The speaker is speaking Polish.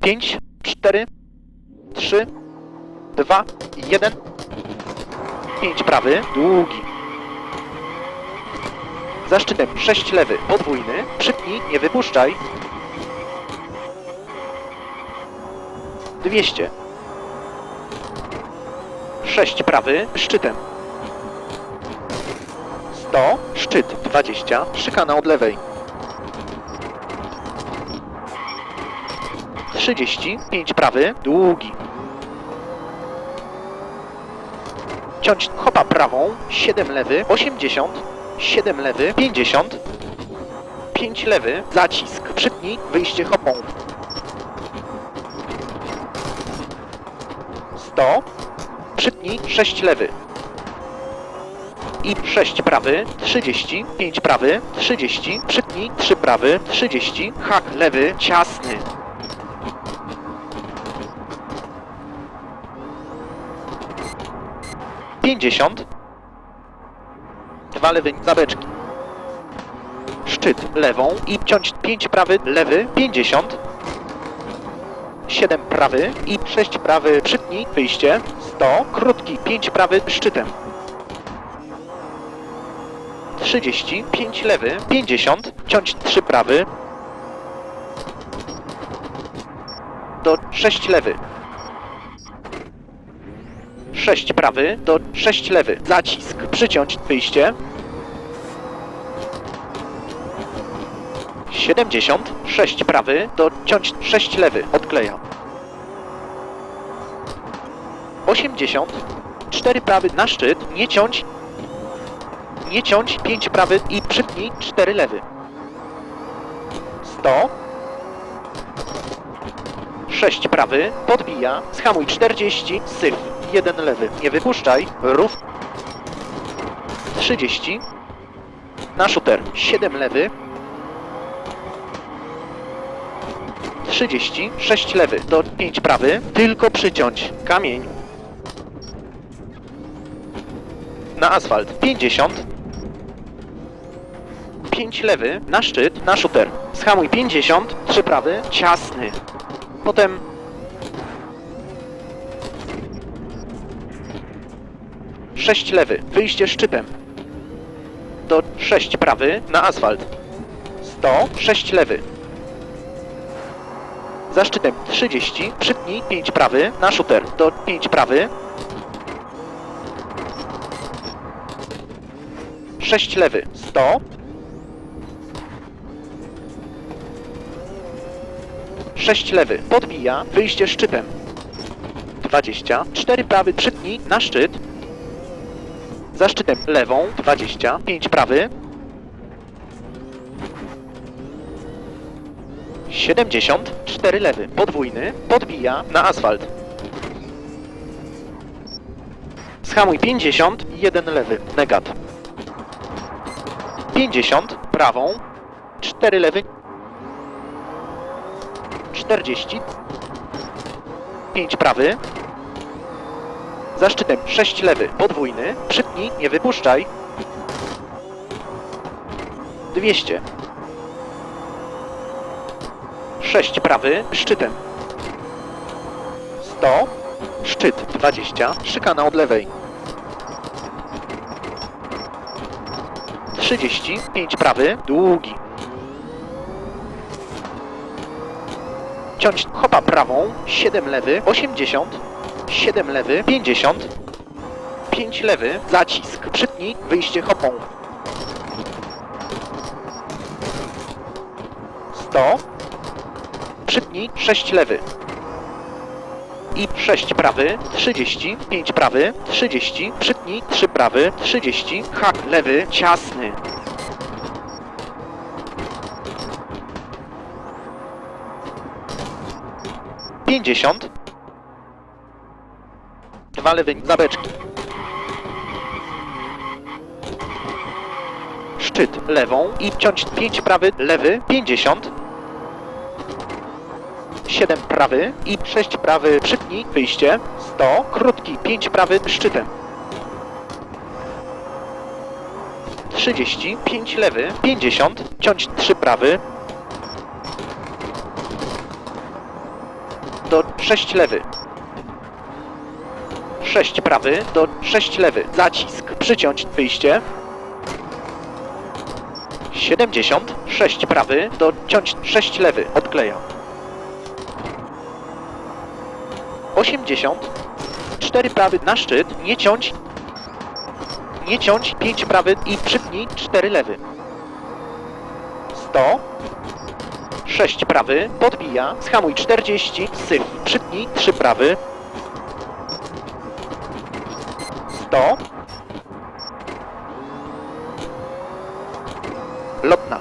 5, 4, 3, 2, 1. 5 prawy, długi. Za szczytem 6 lewy, podwójny. Przypnij, nie wypuszczaj. 200. 6 prawy, szczytem. 100, szczyt 20, szykana od lewej. 30, 5 prawy, długi. Ciąć hopa prawą, 7 lewy, 80, 7 lewy, 50, 5 lewy, zacisk, przytnij, wyjście hopą. 100, przytnij, 6 lewy. I 6 prawy, 30, 5 prawy, 30, przytnij, 3 prawy, 30, hak lewy, ciasny. Pięćdziesiąt. Dwa lewy za beczki. Szczyt lewą i ciąć 5 prawy, lewy, 50. 7 prawy i 6 prawy, przytnij, wyjście, 100, krótki, 5 prawy, szczytem. 30, 5 lewy, 50, ciąć 3 prawy, do 6 lewy. 6 prawy do 6 lewy. Zacisk. Przyciąć. Wyjście. 70. 6 prawy do ciąć 6 lewy. Odkleja. 80. 4 prawy na szczyt. Nie ciąć. Nie ciąć. 5 prawy i przytnij 4 lewy. 100. 6 prawy, podbija, schamuj 40, syf, 1 lewy, nie wypuszczaj, rów. 30, na shooter. 7 lewy, 30, 6 lewy, do 5 prawy, tylko przyciąć, kamień, na asfalt. 50, 5 lewy, na szczyt, na shooter, schamuj 50, 3 prawy, ciasny, Potem... Sześć lewy, wyjście szczytem. Do sześć prawy, na asfalt. 100, sześć lewy. Za szczytem 30, przytnij 5 prawy, na shooter. Do 5 prawy. 6 lewy, 100. 6 lewy, podbija, wyjście szczytem. 20, 4 prawy, przytnij, na szczyt. Za szczytem lewą, 20, 5 prawy. 70, 4 lewy, podwójny, podbija, na asfalt. Schamuj 50, 1 lewy, negat. 50, prawą, 4 lewy, 40. 5 prawy. Za szczytem 6 lewy, podwójny. Nie wypuszczaj. 200. 6 prawy, szczytem. 100. Szczyt 20. Szykana od lewej. 30. 5 prawy, długi. ciąć hopa prawą, 7 lewy, 80, 7 lewy, 50, 5 lewy, zacisk, przytnij, wyjście hopą. 100, przytnij, 6 lewy. I 6 prawy, 30, 5 prawy, 30, przytnij, 3 prawy, 30, hak lewy, ciasny. 50. Dwa lewy za Szczyt lewą i ciąć 5 prawy, lewy 50. 7 prawy i 6 prawy przytnij, wyjście 100, krótki 5 prawy szczytem. 30, 5 lewy, 50, ciąć 3 prawy, do 6 lewy. 6 prawy do 6 lewy. Zacisk. Przyciąć wyjście. 70. 6 prawy do ciąć 6 lewy. Odklejam. 80. 4 prawy na szczyt. Nie ciąć. Nie ciąć. 5 prawy i przypnij 4 lewy. 100. 6 prawy, podbija, schamuj 40, syf, przytnij 3 prawy, 100, lớp nào